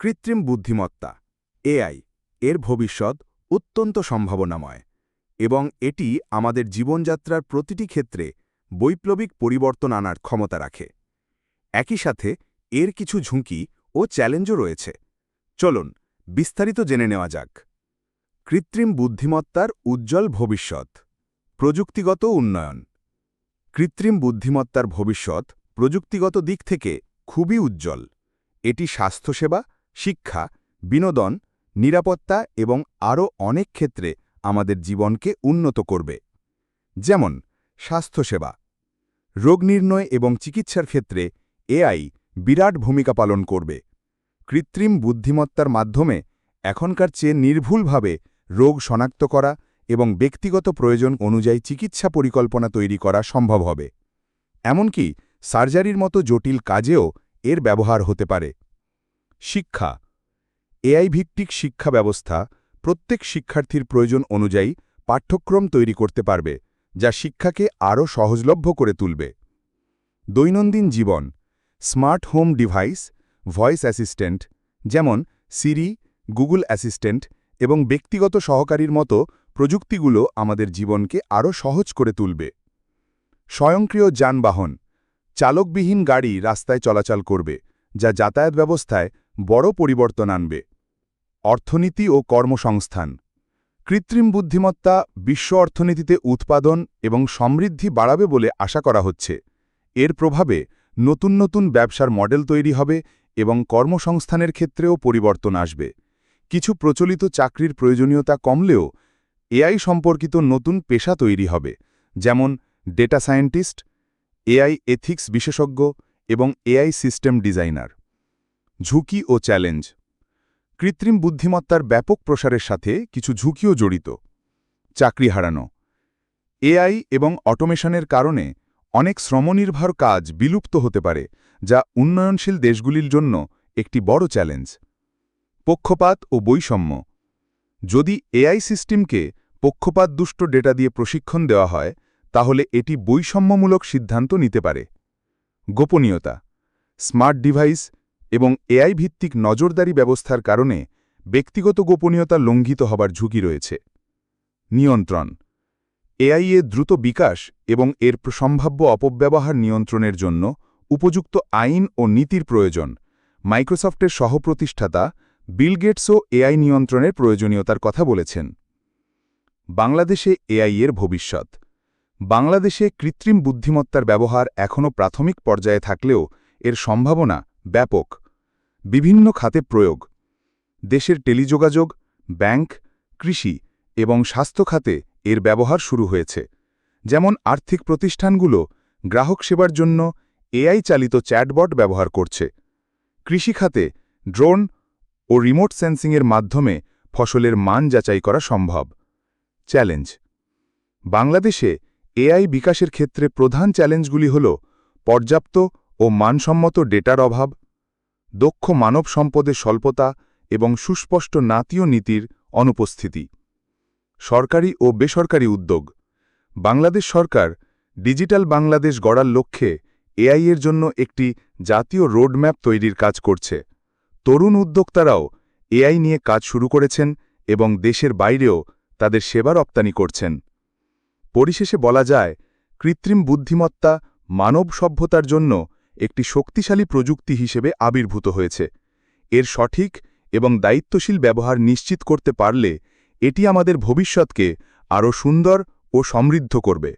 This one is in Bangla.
কৃত্রিম বুদ্ধিমত্তা এআই এর ভবিষ্যৎ অত্যন্ত সম্ভাবনাময় এবং এটি আমাদের জীবনযাত্রার প্রতিটি ক্ষেত্রে বৈপ্লবিক পরিবর্তন আনার ক্ষমতা রাখে। একই সাথে, এর কিছু ঝুঁকি ও চ্যালেঞ্জও রয়েছে। চলুন, বিস্তারিত জেনে নেওয়া যাক। কৃত্রিম বুদ্ধিমত্তার উজ্জ্বল ভবিষ্যৎ, প্রযুক্তিগত উন্নয়ন। কৃত্রিম বুদ্ধিমত্তার ভবিষ্যৎ প্রযুক্তিগত দিক থেকে খুবই উজ্জ্বল। এটি স্বাস্থ্যসেবা শিক্ষা, বিনোদন, নিরাপত্তা এবং আরও অনেক ক্ষেত্রে আমাদের জীবনকে উন্নত করবে। যেমন, স্বাস্থ্যসেবা। রোগ নির্ণয় এবং চিকিৎসার ক্ষেত্রে এআই বিরাট ভূমিকা পালন করবে। কৃত্রিম বুদ্ধিমত্তার মাধ্যমে এখনকার চেয়ে নির্ভুলভাবে রোগ শনাক্ত করা এবং ব্যক্তিগত প্রয়োজন অনুযায়ী চিকিৎসা পরিকল্পনা তৈরি করা সম্ভব হবে। এমনকি সার্জারির মতো জটিল কাজেও এর ব্যবহার হতে পারে। শিক্ষা। এআই ভিত্তিক শিক্ষা ব্যবস্থা প্রত্যেক শিক্ষার্থীর প্রয়োজন অনুযায়ী পাঠ্যক্রম তৈরি করতে পারবে, যা শিক্ষাকে আরও সহজলভ্য করে তুলবে। দৈনন্দিন জীবন, smart home device, voice assistant, যেমন সিরি, গুগল অ্যাসিস্ট্যান্ট এবং ব্যক্তিগত সহকারীর মতো প্রযুক্তিগুলো আমাদের জীবনকে আরও সহজ করে তুলবে। স্বয়ংক্রিয় যানবাহন, চালকবিহীন গাড়ি রাস্তায় চলাচল করবে, যা যাতায়াত ব্যবস্থায় বড় পরিবর্তন আনবে। অর্থনীতি ও কর্মসংস্থান। কৃত্রিম বুদ্ধিমত্তা বিশ্ব অর্থনীতিতে উৎপাদন এবং সমৃদ্ধি বাড়াবে বলে আশা করা হচ্ছে। এর প্রভাবে নতুন নতুন ব্যবসার মডেল তৈরি হবে এবং কর্মসংস্থানের ক্ষেত্রেও পরিবর্তন আসবে। কিছু প্রচলিত চাকরির প্রয়োজনীয়তা কমলেও এআই সম্পর্কিত নতুন পেশা তৈরি হবে, যেমন ডেটা সায়েন্টিস্ট, এআই এথিক্স বিশেষজ্ঞ এবং এআই সিস্টেম ডিজাইনার। ঝুঁকি ও চ্যালেঞ্জ। কৃত্রিম বুদ্ধিমত্তার ব্যাপক প্রসারের সাথে কিছু ঝুঁকিও জড়িত। চাকরি হারানো। এআই এবং অটোমেশনের কারণে অনেক শ্রমনির্ভর কাজ বিলুপ্ত হতে পারে, যা উন্নয়নশীল দেশগুলির জন্য একটি বড় চ্যালেঞ্জ। পক্ষপাত ও বৈষম্য। যদি এআই সিস্টেমকে পক্ষপাত দুষ্ট ডেটা দিয়ে প্রশিক্ষণ দেওয়া হয়, তাহলে এটি বৈষম্যমূলক সিদ্ধান্ত নিতে পারে। গোপনীয়তা। স্মার্ট ডিভাইস এবং এআই ভিত্তিক নজরদারি ব্যবস্থার কারণে ব্যক্তিগত গোপনীয়তা লঙ্ঘিত হবার ঝুঁকি রয়েছে। নিয়ন্ত্রণ। এআই এর দ্রুত বিকাশ এবং এর সম্ভাব্য অপব্যবহার নিয়ন্ত্রণের জন্য উপযুক্ত আইন ও নীতির প্রয়োজন। মাইক্রোসফটের সহপ্রতিষ্ঠাতা বিল গেটসও এআই নিয়ন্ত্রণের প্রয়োজনীয়তার কথা বলেছেন। বাংলাদেশে এআই এর ভবিষ্যৎ। বাংলাদেশে কৃত্রিম বুদ্ধিমত্তার ব্যবহার এখনও প্রাথমিক পর্যায়ে থাকলেও এর সম্ভাবনা ব্যাপক। বিভিন্ন খাতে প্রয়োগ। দেশের টেলিযোগাযোগ, ব্যাংক, কৃষি এবং স্বাস্থ্য খাতে এর ব্যবহার শুরু হয়েছে। যেমন আর্থিক প্রতিষ্ঠানগুলো গ্রাহক সেবার জন্য এআই চালিত চ্যাটবট ব্যবহার করছে। কৃষিখাতে ড্রোন ও রিমোট সেন্সিংয়ের মাধ্যমে ফসলের মান যাচাই করা সম্ভব। চ্যালেঞ্জ। বাংলাদেশে এআই বিকাশের ক্ষেত্রে প্রধান চ্যালেঞ্জগুলি হল পর্যাপ্ত ও মানসম্মত ডেটার অভাব দক্ষ মানব সম্পদের স্বল্পতা এবং সুস্পষ্ট নাতীয় নীতির অনুপস্থিতি। সরকারি ও বেসরকারি উদ্যোগ। বাংলাদেশ সরকার ডিজিটাল বাংলাদেশ গড়ার লক্ষ্যে এআই এর জন্য একটি জাতীয় রোডম্যাপ তৈরির কাজ করছে। তরুণ উদ্যোক্তারাও এআই নিয়ে কাজ শুরু করেছেন এবং দেশের বাইরেও তাদের সেবা রপ্তানি করছেন। পরিশেষে বলা যায়, কৃত্রিম বুদ্ধিমত্তা মানব সভ্যতার জন্য একটি শক্তিশালী প্রযুক্তি হিসেবে আবির্ভূত হয়েছে। এর সঠিক এবং দায়িত্বশীল ব্যবহার নিশ্চিত করতে পারলে এটি আমাদের ভবিষ্যৎকে আরও সুন্দর ও সমৃদ্ধ করবে।